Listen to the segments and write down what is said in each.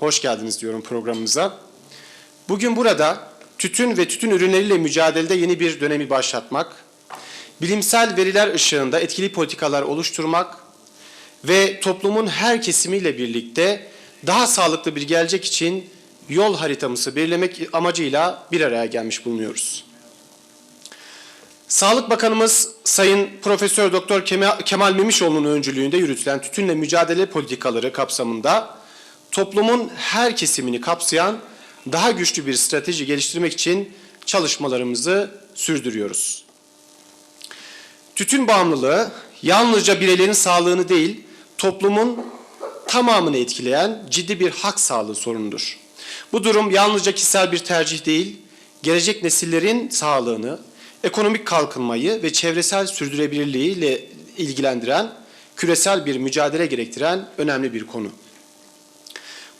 hoş geldiniz diyorum programımıza. Bugün burada tütün ve tütün ürünleriyle mücadelede yeni bir dönemi başlatmak, bilimsel veriler ışığında etkili politikalar oluşturmak ve toplumun her kesimiyle birlikte daha sağlıklı bir gelecek için yol haritamızı belirlemek amacıyla bir araya gelmiş bulunuyoruz. Sağlık Bakanımız Sayın Profesör Doktor Kema- Kemal Memişoğlu'nun öncülüğünde yürütülen tütünle mücadele politikaları kapsamında toplumun her kesimini kapsayan daha güçlü bir strateji geliştirmek için çalışmalarımızı sürdürüyoruz. Tütün bağımlılığı yalnızca bireylerin sağlığını değil, toplumun tamamını etkileyen ciddi bir hak sağlığı sorunudur. Bu durum yalnızca kişisel bir tercih değil, gelecek nesillerin sağlığını, ekonomik kalkınmayı ve çevresel sürdürülebilirliği ile ilgilendiren, küresel bir mücadele gerektiren önemli bir konu.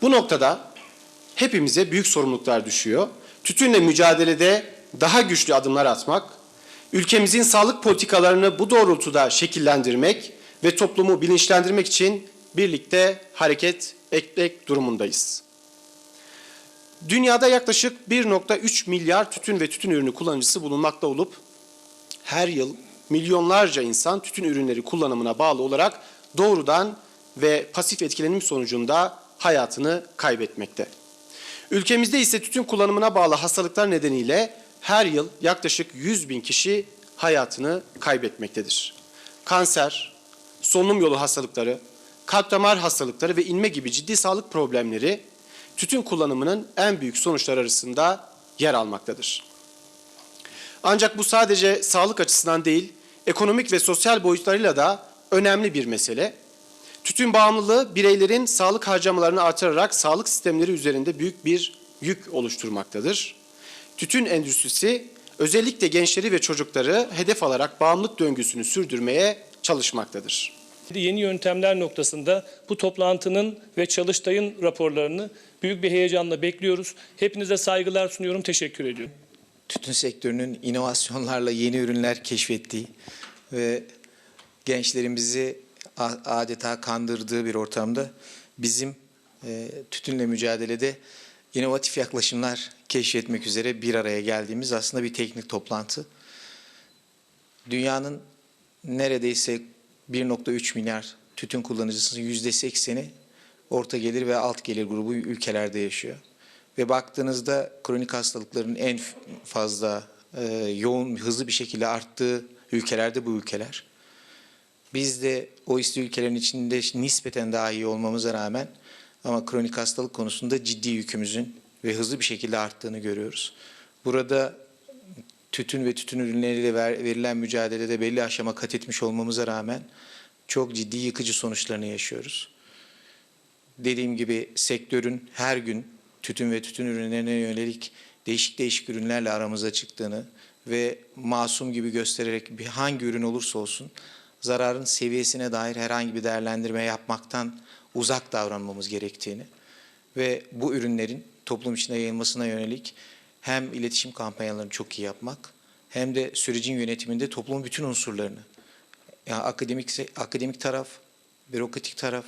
Bu noktada hepimize büyük sorumluluklar düşüyor. Tütünle mücadelede daha güçlü adımlar atmak, ülkemizin sağlık politikalarını bu doğrultuda şekillendirmek ve toplumu bilinçlendirmek için birlikte hareket etmek durumundayız. Dünyada yaklaşık 1.3 milyar tütün ve tütün ürünü kullanıcısı bulunmakta olup her yıl milyonlarca insan tütün ürünleri kullanımına bağlı olarak doğrudan ve pasif etkilenim sonucunda hayatını kaybetmekte. Ülkemizde ise tütün kullanımına bağlı hastalıklar nedeniyle her yıl yaklaşık 100 bin kişi hayatını kaybetmektedir. Kanser, solunum yolu hastalıkları, kalp damar hastalıkları ve inme gibi ciddi sağlık problemleri tütün kullanımının en büyük sonuçları arasında yer almaktadır. Ancak bu sadece sağlık açısından değil, ekonomik ve sosyal boyutlarıyla da önemli bir mesele. Tütün bağımlılığı bireylerin sağlık harcamalarını artırarak sağlık sistemleri üzerinde büyük bir yük oluşturmaktadır. Tütün endüstrisi özellikle gençleri ve çocukları hedef alarak bağımlılık döngüsünü sürdürmeye çalışmaktadır. Yeni yöntemler noktasında bu toplantının ve Çalıştay'ın raporlarını büyük bir heyecanla bekliyoruz. Hepinize saygılar sunuyorum. Teşekkür ediyorum. tütün sektörünün inovasyonlarla yeni ürünler keşfettiği ve gençlerimizi adeta kandırdığı bir ortamda bizim e, tütünle mücadelede inovatif yaklaşımlar keşfetmek üzere bir araya geldiğimiz aslında bir teknik toplantı. Dünyanın neredeyse 1.3 milyar tütün kullanıcısının %80'i orta gelir ve alt gelir grubu ülkelerde yaşıyor. Ve baktığınızda kronik hastalıkların en fazla e, yoğun, hızlı bir şekilde arttığı ülkelerde bu ülkeler. Biz de o işte ülkelerin içinde nispeten daha iyi olmamıza rağmen ama kronik hastalık konusunda ciddi yükümüzün ve hızlı bir şekilde arttığını görüyoruz. Burada tütün ve tütün ürünleriyle ver- verilen mücadelede belli aşama kat etmiş olmamıza rağmen çok ciddi yıkıcı sonuçlarını yaşıyoruz. Dediğim gibi sektörün her gün tütün ve tütün ürünlerine yönelik değişik değişik ürünlerle aramıza çıktığını ve masum gibi göstererek bir hangi ürün olursa olsun zararın seviyesine dair herhangi bir değerlendirme yapmaktan uzak davranmamız gerektiğini ve bu ürünlerin toplum içine yayılmasına yönelik hem iletişim kampanyalarını çok iyi yapmak hem de sürecin yönetiminde toplumun bütün unsurlarını yani akademik akademik taraf, bürokratik taraf,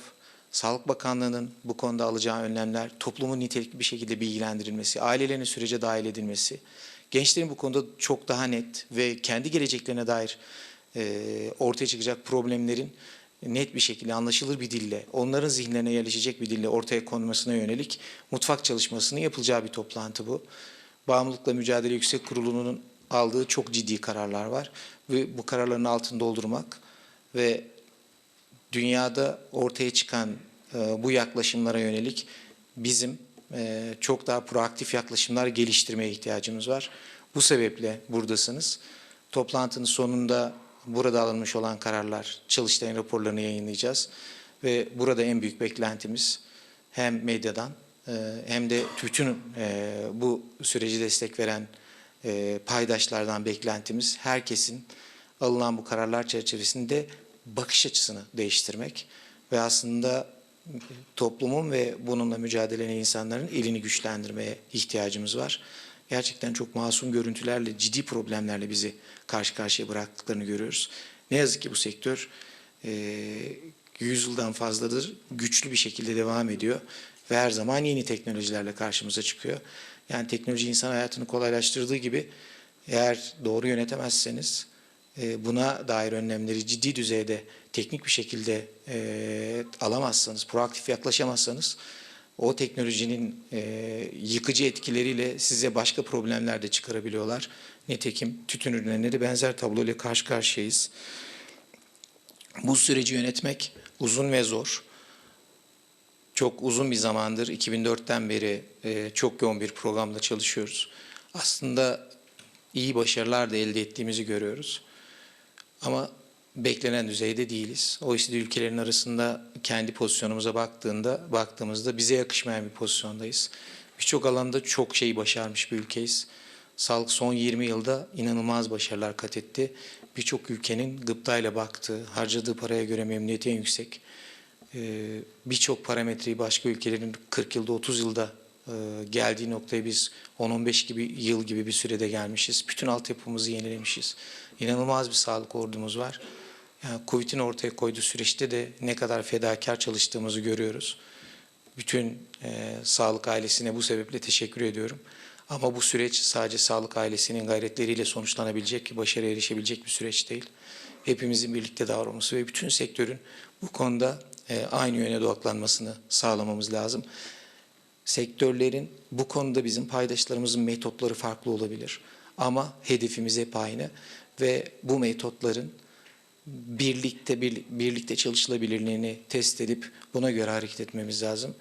Sağlık Bakanlığı'nın bu konuda alacağı önlemler, toplumun nitelikli bir şekilde bilgilendirilmesi, ailelerin sürece dahil edilmesi, gençlerin bu konuda çok daha net ve kendi geleceklerine dair ortaya çıkacak problemlerin net bir şekilde anlaşılır bir dille, onların zihinlerine yerleşecek bir dille ortaya konmasına yönelik mutfak çalışmasının yapılacağı bir toplantı bu. Bağımlılıkla Mücadele Yüksek Kurulu'nun aldığı çok ciddi kararlar var ve bu kararların altını doldurmak ve dünyada ortaya çıkan e, bu yaklaşımlara yönelik bizim e, çok daha proaktif yaklaşımlar geliştirmeye ihtiyacımız var. Bu sebeple buradasınız. Toplantının sonunda burada alınmış olan kararlar, Çalıştay'ın raporlarını yayınlayacağız. Ve burada en büyük beklentimiz hem medyadan e, hem de bütün e, bu süreci destek veren e, paydaşlardan beklentimiz herkesin alınan bu kararlar çerçevesinde bakış açısını değiştirmek ve aslında toplumun ve bununla mücadele eden insanların elini güçlendirmeye ihtiyacımız var. Gerçekten çok masum görüntülerle, ciddi problemlerle bizi karşı karşıya bıraktıklarını görüyoruz. Ne yazık ki bu sektör e, 100 yıldan fazladır güçlü bir şekilde devam ediyor ve her zaman yeni teknolojilerle karşımıza çıkıyor. Yani teknoloji insan hayatını kolaylaştırdığı gibi eğer doğru yönetemezseniz e, buna dair önlemleri ciddi düzeyde teknik bir şekilde e, alamazsanız, proaktif yaklaşamazsanız o teknolojinin e, yıkıcı etkileriyle size başka problemler de çıkarabiliyorlar. Nitekim tütün ürünlerinde de benzer tabloyla karşı karşıyayız. Bu süreci yönetmek uzun ve zor. Çok uzun bir zamandır 2004'ten beri e, çok yoğun bir programda çalışıyoruz. Aslında iyi başarılar da elde ettiğimizi görüyoruz. Ama beklenen düzeyde değiliz. OECD ülkelerin arasında kendi pozisyonumuza baktığında baktığımızda bize yakışmayan bir pozisyondayız. Birçok alanda çok şey başarmış bir ülkeyiz. Sağlık son 20 yılda inanılmaz başarılar kat etti. Birçok ülkenin gıptayla baktığı, harcadığı paraya göre memnuniyeti en yüksek. Birçok parametreyi başka ülkelerin 40 yılda 30 yılda geldiği noktaya biz 10-15 gibi yıl gibi bir sürede gelmişiz. Bütün altyapımızı yenilemişiz. İnanılmaz bir sağlık ordumuz var. Covid'in ortaya koyduğu süreçte de ne kadar fedakar çalıştığımızı görüyoruz. Bütün e, sağlık ailesine bu sebeple teşekkür ediyorum. Ama bu süreç sadece sağlık ailesinin gayretleriyle sonuçlanabilecek, başarıya erişebilecek bir süreç değil. Hepimizin birlikte davranması ve bütün sektörün bu konuda e, aynı yöne odaklanmasını sağlamamız lazım. Sektörlerin bu konuda bizim paydaşlarımızın metotları farklı olabilir. Ama hedefimiz hep aynı ve bu metotların birlikte bir, birlikte çalışılabilirliğini test edip buna göre hareket etmemiz lazım.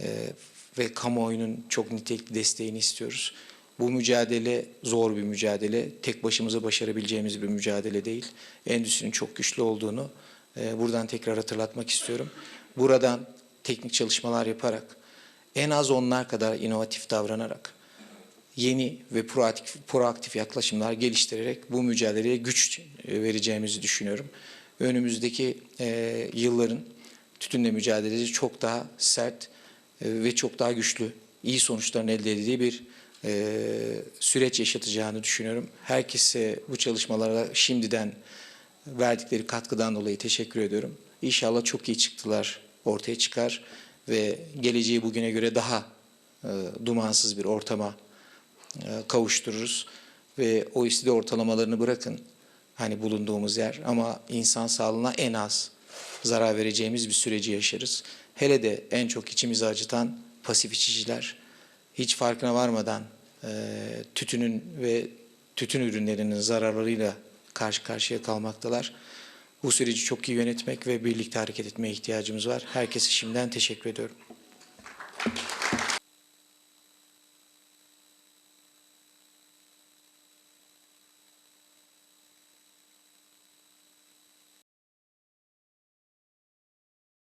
Ee, ve kamuoyunun çok nitelikli desteğini istiyoruz. Bu mücadele zor bir mücadele. Tek başımıza başarabileceğimiz bir mücadele değil. Endüstrinin çok güçlü olduğunu e, buradan tekrar hatırlatmak istiyorum. Buradan teknik çalışmalar yaparak, en az onlar kadar inovatif davranarak, yeni ve proaktif, proaktif yaklaşımlar geliştirerek bu mücadeleye güç e, vereceğimizi düşünüyorum. Önümüzdeki e, yılların tütünle mücadelesi çok daha sert e, ve çok daha güçlü, iyi sonuçların elde edildiği bir e, süreç yaşatacağını düşünüyorum. Herkese bu çalışmalara şimdiden verdikleri katkıdan dolayı teşekkür ediyorum. İnşallah çok iyi çıktılar ortaya çıkar ve geleceği bugüne göre daha e, dumansız bir ortama kavuştururuz ve OECD ortalamalarını bırakın hani bulunduğumuz yer ama insan sağlığına en az zarar vereceğimiz bir süreci yaşarız. Hele de en çok içimizi acıtan pasif içiciler hiç farkına varmadan e, tütünün ve tütün ürünlerinin zararlarıyla karşı karşıya kalmaktalar. Bu süreci çok iyi yönetmek ve birlikte hareket etmeye ihtiyacımız var. Herkese şimdiden teşekkür ediyorum.